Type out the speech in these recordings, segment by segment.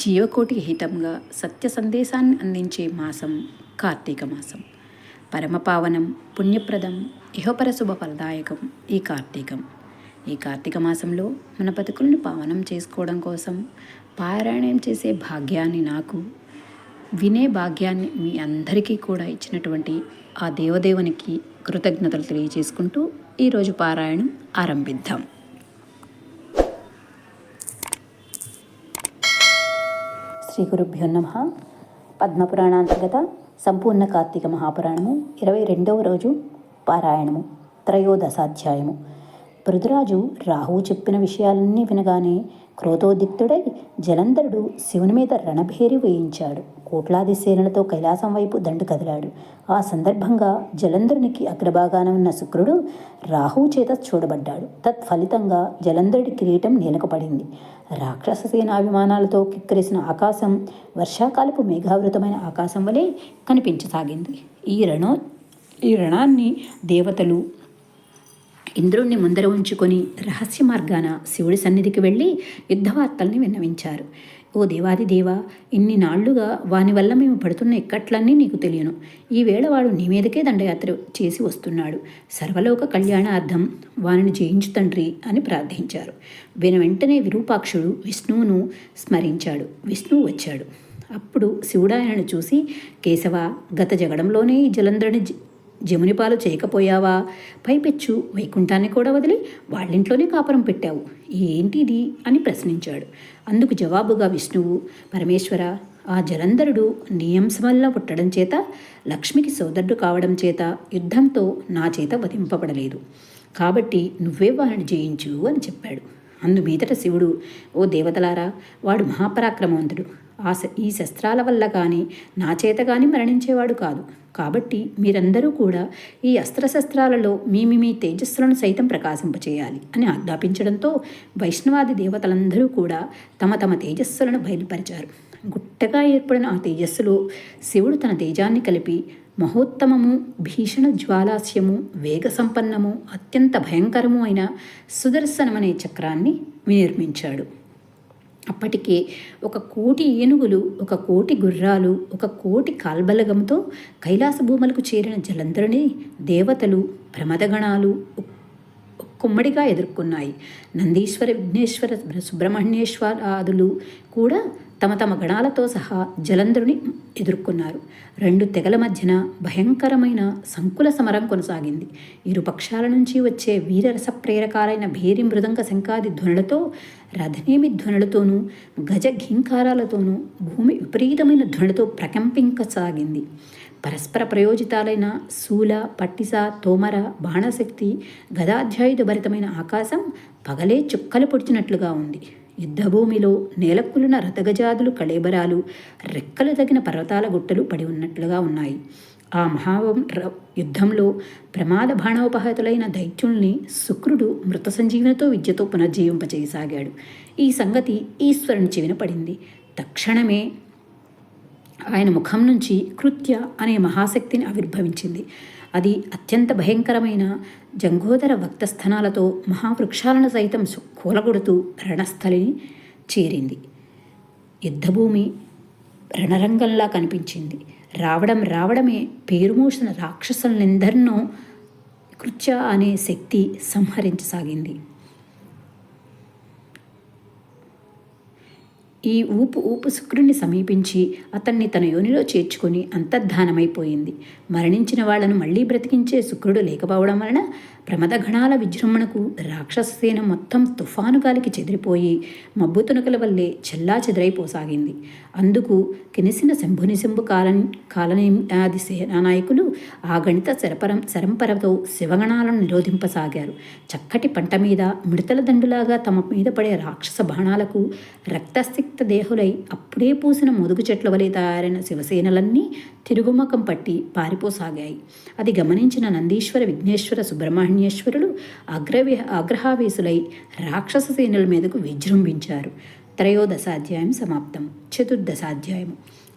జీవకోటికి హితంగా సత్య సందేశాన్ని అందించే మాసం కార్తీక మాసం. పరమపావనం పుణ్యప్రదం ఇహపర శుభ ఫలదాయకం ఈ కార్తీకం. ఈ కార్తీక మాసంలో మన బతుకులను పావనం చేసుకోవడం కోసం పారాయణం చేసే భాగ్యాన్ని నాకు వినే భాగ్యాన్ని మీ అందరికీ కూడా ఇచ్చినటువంటి ఆ దేవదేవునికి కృతజ్ఞతలు తెలియజేసుకుంటూ ఈరోజు పారాయణం ఆరంభిద్దాం. శ్రీ గురుభ్యో నమ. పద్మపురాణాంతర్గత సంపూర్ణ కార్తీక మహాపురాణము ఇరవై రెండవ రోజు పారాయణము త్రయోదశాధ్యాయము. పృథురాజు రాహువు చెప్పిన విషయాలన్నీ వినగానే క్రోధోదిక్తుడై జలంధరుడు శివుని మీద రణభేరి వేయించాడు. కోట్లాది సేనలతో కైలాసం వైపు దండు కదిలాడు. ఆ సందర్భంగా జలంధరునికి అగ్రభాగాన ఉన్న శుక్రుడు రాహువు చేత చూడబడ్డాడు. తత్ఫలితంగా జలంధరుడి కిరీటం నేలకపడింది రాక్షస సేనాభిమానాలతో కిక్కిరిసిన ఆకాశం వర్షాకాలపు మేఘావృతమైన ఆకాశం వలె కనిపించసాగింది. ఈ రణో ఈ రణాన్ని దేవతలు ఇంద్రుణ్ణి ముందర ఉంచుకొని రహస్య మార్గాన శివుడి సన్నిధికి వెళ్ళి యుద్ధవార్తల్ని విన్నవించారు. ఓ దేవాది దేవ ఇన్ని నాళ్ళుగా వాని వల్ల మేము పడుతున్న ఇక్కట్లన్నీ నీకు తెలియను. ఈవేళ వాడు నీ మీదకే దండయాత్ర చేసి వస్తున్నాడు. సర్వలోక కళ్యాణార్థం వానిని జయించు తండ్రి అని ప్రార్థించారు. విన వెంటనే విరూపాక్షుడు విష్ణువును స్మరించాడు. విష్ణువు వచ్చాడు. అప్పుడు శివుడాయనను చూసి కేశవ గత జగడంలోనే ఈ జలంధ్రుని జముని పాలు చేయకపోయావా? పైపెచ్చు వైకుంఠాన్ని కూడా వదిలి వాళ్ళింట్లోనే కాపురం పెట్టావు. ఏంటిది? అని ప్రశ్నించాడు. అందుకు జవాబుగా విష్ణువు పరమేశ్వర ఆ జలంధరుడు నియంసమల్లా పుట్టడం చేత లక్ష్మికి సోదరుడు కావడం చేత యుద్ధంతో నా చేత వధింపబడలేదు. కాబట్టి నువ్వే వారిని జయించు అని చెప్పాడు. అందు మీదట శివుడు ఓ దేవతలారా వాడు మహాపరాక్రమవంతుడు. ఆ ఈ శస్త్రాల వల్ల కానీ నా చేత కానీ మరణించేవాడు కాదు. కాబట్టి మీరందరూ కూడా ఈ అస్త్రశస్త్రాలలో మీ మీ తేజస్సులను సైతం ప్రకాశింపచేయాలి అని ఆజ్ఞాపించడంతో వైష్ణవాది దేవతలందరూ కూడా తమ తమ తేజస్సులను బయలుపరిచారు. గుట్టగా ఏర్పడిన ఆ తేజస్సులో శివుడు తన తేజాన్ని కలిపి మహోత్తమము భీషణ జ్వాలాస్యము వేగ సంపన్నము అత్యంత భయంకరము అయిన సుదర్శనమనే చక్రాన్ని వినిర్మించాడు. అప్పటికే ఒక కోటి ఏనుగులు ఒక కోటి గుర్రాలు ఒక కోటి కాల్బలగంతో కైలాస భూములకు చేరిన జలంధరుని దేవతలు ప్రమదగణాలు కుమ్మడిగా ఎదుర్కొన్నాయి. నందీశ్వర విఘ్నేశ్వర సుబ్రహ్మణ్యేశ్వరాదులు కూడా తమ తమ గణాలతో సహా జలంధరుని ఎదుర్కొన్నారు. రెండు తెగల మధ్యన భయంకరమైన సంకుల సమరం కొనసాగింది. ఇరు పక్షాల నుంచి వచ్చే వీరరస ప్రేరకాలైన భేరి మృదంగ శంఖాది ధ్వనులతో రథనేమి ధ్వనులతోనూ గజ ఘీంకారాలతోనూ భూమి విపరీతమైన ధ్వనులతో ప్రకంపించసాగింది పరస్పర ప్రయోజితాలైన శూల పట్టిస తోమర బాణశక్తి గదాధ్యాయుధ భరితమైన ఆకాశం పగలే చుక్కలు పొడిచినట్లుగా ఉంది. యుద్ధభూమిలో నేలక్కులున్న రథగజాదులు కళేబరాలు రెక్కలు తగిన పర్వతాల గుట్టలు పడి ఉన్నట్లుగా ఉన్నాయి. ఆ మహా యుద్ధంలో ప్రమాద బాణోపహతులైన దైత్యుల్ని శుక్రుడు మృత సంజీవనతో విద్యతో పునర్జీవింపచేయసాగాడు. ఈ సంగతి ఈశ్వరుని చెవిన పడింది. తక్షణమే ఆయన ముఖం నుంచి కృత్య అనే మహాశక్తిని ఆవిర్భవించింది. అది అత్యంత భయంకరమైన జంగోదర వక్తస్థనాలతో మహావృక్షాలను సైతం కూలగొడుతూ రణస్థలిని చేరింది. యుద్ధభూమి రణరంగంలా కనిపించింది. రావడం రావడమే పేరుమోసిన రాక్షసులనిందరినో కృత్య అనే శక్తి సంహరించసాగింది. ఈ ఊపు ఊపు శుక్రుణ్ణి సమీపించి అతన్ని తన యోనిలో చేర్చుకొని అంతర్ధానమైపోయింది. మరణించిన వాళ్ళను మళ్ళీ బ్రతికించే శుక్రుడు లేకపోవడం వలన ప్రమదగణాల విజృంభణకు రాక్షససేన మొత్తం తుఫాను గాలికి చెదిరిపోయి మబ్బు తునకల వల్లే చెల్లా చెదిరైపోసాగింది. అందుకు కినిసిన శంభునిశంభు కాలం కాలనేది సేనానాయకులు ఆ గణిత శరపరం శరంపరతో శివగణాలను నిరోధింపసాగారు. చక్కటి పంట మీద మిడతల దండులాగా తమ మీద పడే రాక్షస బాణాలకు రక్తసిక్త దేహులై అప్పుడే పూసిన ముదుగు చెట్ల వలె తయారైన శివసేనలన్నీ తిరుగుముఖం పట్టి పారిపోసాగాయి. అది గమనించిన నందీశ్వర విఘ్నేశ్వర సుబ్రహ్మణ్యేశ్వరులు అగ్రవి అగ్రహావేశులై రాక్షస సేనల మీదకు విజృంభించారు. త్రయోదశాధ్యాయం సమాప్తం. చతుర్దశాధ్యాయం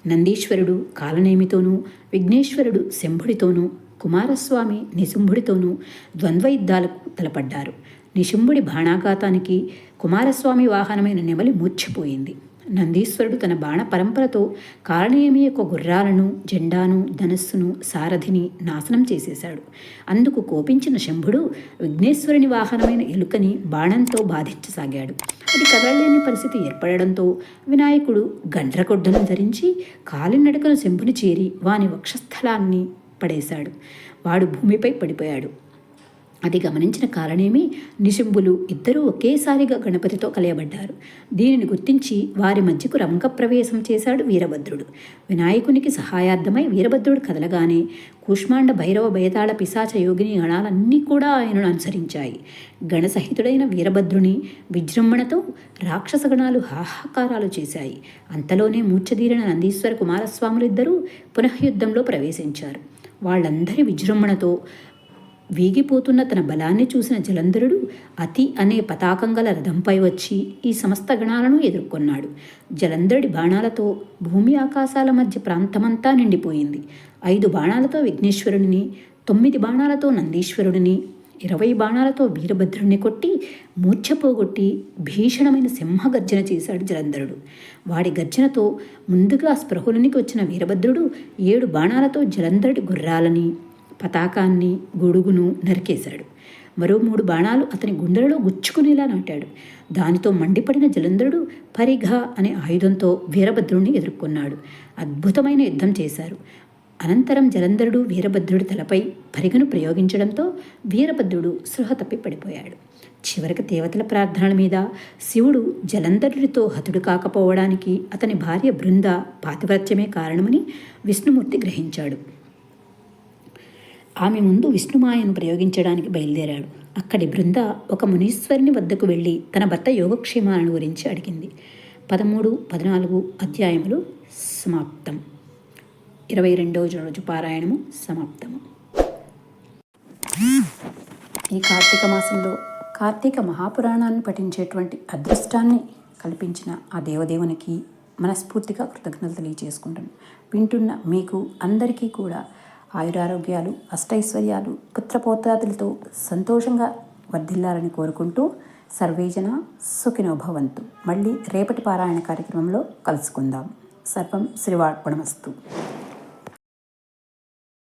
నందీశ్వరుడు కాలనేమితోనూ విఘ్నేశ్వరుడు శంభుడితోనూ కుమారస్వామి నిశుంభుడితోనూ ద్వంద్వయుద్ధాలకు తలపడ్డారు. నిశుంభుడి బాణాఘాతానికి కుమారస్వామి వాహనమైన నెమలి మూర్చిపోయింది నందీశ్వరుడు తన బాణ పరంపరతో కారణీయమి యొక్క గుర్రాలను జెండాను ధనస్సును సారథిని నాశనం చేసేశాడు. అందుకు కోపించిన శంభుడు విఘ్నేశ్వరుని వాహనమైన ఎలుకని బాణంతో బాధించసాగాడు. అది కదలలేని పరిస్థితి ఏర్పడడంతో వినాయకుడు గండ్రగొడ్డను ధరించి కాలినడకను శంభుని చేరి వాని వక్షస్థలాన్ని పడేశాడు. వాడు భూమిపై పడిపోయాడు. అది గమనించిన కారణేమి? నిశుంభులు ఇద్దరూ ఒకేసారిగా గణపతితో కలయబడ్డారు. దీనిని గుర్తించి వారి మధ్యకు రంగప్రవేశం చేశాడు వీరభద్రుడు. వినాయకునికి సహాయార్థమై వీరభద్రుడు కదలగానే కూష్మాండ భైరవ భయతాళ పిశాచ యోగిని గణాలన్నీ కూడా ఆయనను అనుసరించాయి. గణసహితుడైన వీరభద్రుని విజృంభణతో రాక్షస గణాలు హాహాకారాలు చేశాయి. అంతలోనే మూర్ఛదీరిన నందీశ్వర కుమారస్వాములిద్దరూ పునఃయుద్ధంలో ప్రవేశించారు. వాళ్ళందరి విజృంభణతో వీగిపోతున్న తన బలాన్ని చూసిన జలంధరుడు అతి అనే పతాకం గల రథంపై వచ్చి ఈ సమస్త గణాలను ఎదుర్కొన్నాడు. జలంధరుడి బాణాలతో భూమి ఆకాశాల మధ్య ప్రాంతమంతా నిండిపోయింది. ఐదు బాణాలతో విఘ్నేశ్వరుడిని తొమ్మిది బాణాలతో నందీశ్వరుడిని ఇరవై బాణాలతో వీరభద్రుడిని కొట్టి మూర్ఛపోగొట్టి భీషణమైన సింహ గర్జన చేశాడు జలంధరుడు. వాడి గర్జనతో ముందుగా స్పృహులనికి వచ్చిన వీరభద్రుడు ఏడు బాణాలతో జలంధరుడి గుర్రాలని పతాకాన్ని గొడుగును నరికేశాడు. మరో మూడు బాణాలు అతని గుండెలలో గుచ్చుకునేలా నాటాడు. దానితో మండిపడిన జలంధరుడు పరిఘ అనే ఆయుధంతో వీరభద్రుడిని ఎదుర్కొన్నాడు. అద్భుతమైన యుద్ధం చేశారు. అనంతరం జలంధరుడు వీరభద్రుడి తలపై పరిగను ప్రయోగించడంతో వీరభద్రుడు సృహ తప్పి పడిపోయాడు. చివరికి దేవతల ప్రార్థనల మీద శివుడు జలంధరుడితో హతుడు కాకపోవడానికి అతని భార్య బృంద పాతివ్రత్యమే కారణమని విష్ణుమూర్తి గ్రహించాడు. ఆమె ముందు విష్ణుమాయను ప్రయోగించడానికి బయలుదేరాడు. అక్కడి బృంద ఒక మునీశ్వరుని వద్దకు వెళ్ళి తన భర్త యోగక్షేమాలను గురించి అడిగింది. పదమూడు పద్నాలుగు అధ్యాయములు సమాప్తం. ఇరవై రెండవ రోజు పారాయణము సమాప్తము. ఈ కార్తీక మాసంలో కార్తీక మహాపురాణాన్ని పఠించేటువంటి అదృష్టాన్ని కల్పించిన ఆ దేవదేవునికి మనస్ఫూర్తిగా కృతజ్ఞతలు తెలియజేసుకుంటాను వింటున్న మీకు అందరికీ కూడా ఆయురారోగ్యాలు అష్టైశ్వర్యాలు పుత్రపోత్రాదులతో సంతోషంగా వర్ధిల్లాలని కోరుకుంటూ సర్వేజన సుఖినోభవంతు మళ్ళీ రేపటి పారాయణ కార్యక్రమంలో కలుసుకుందాం. సర్వం శ్రీవార్పణమస్తు.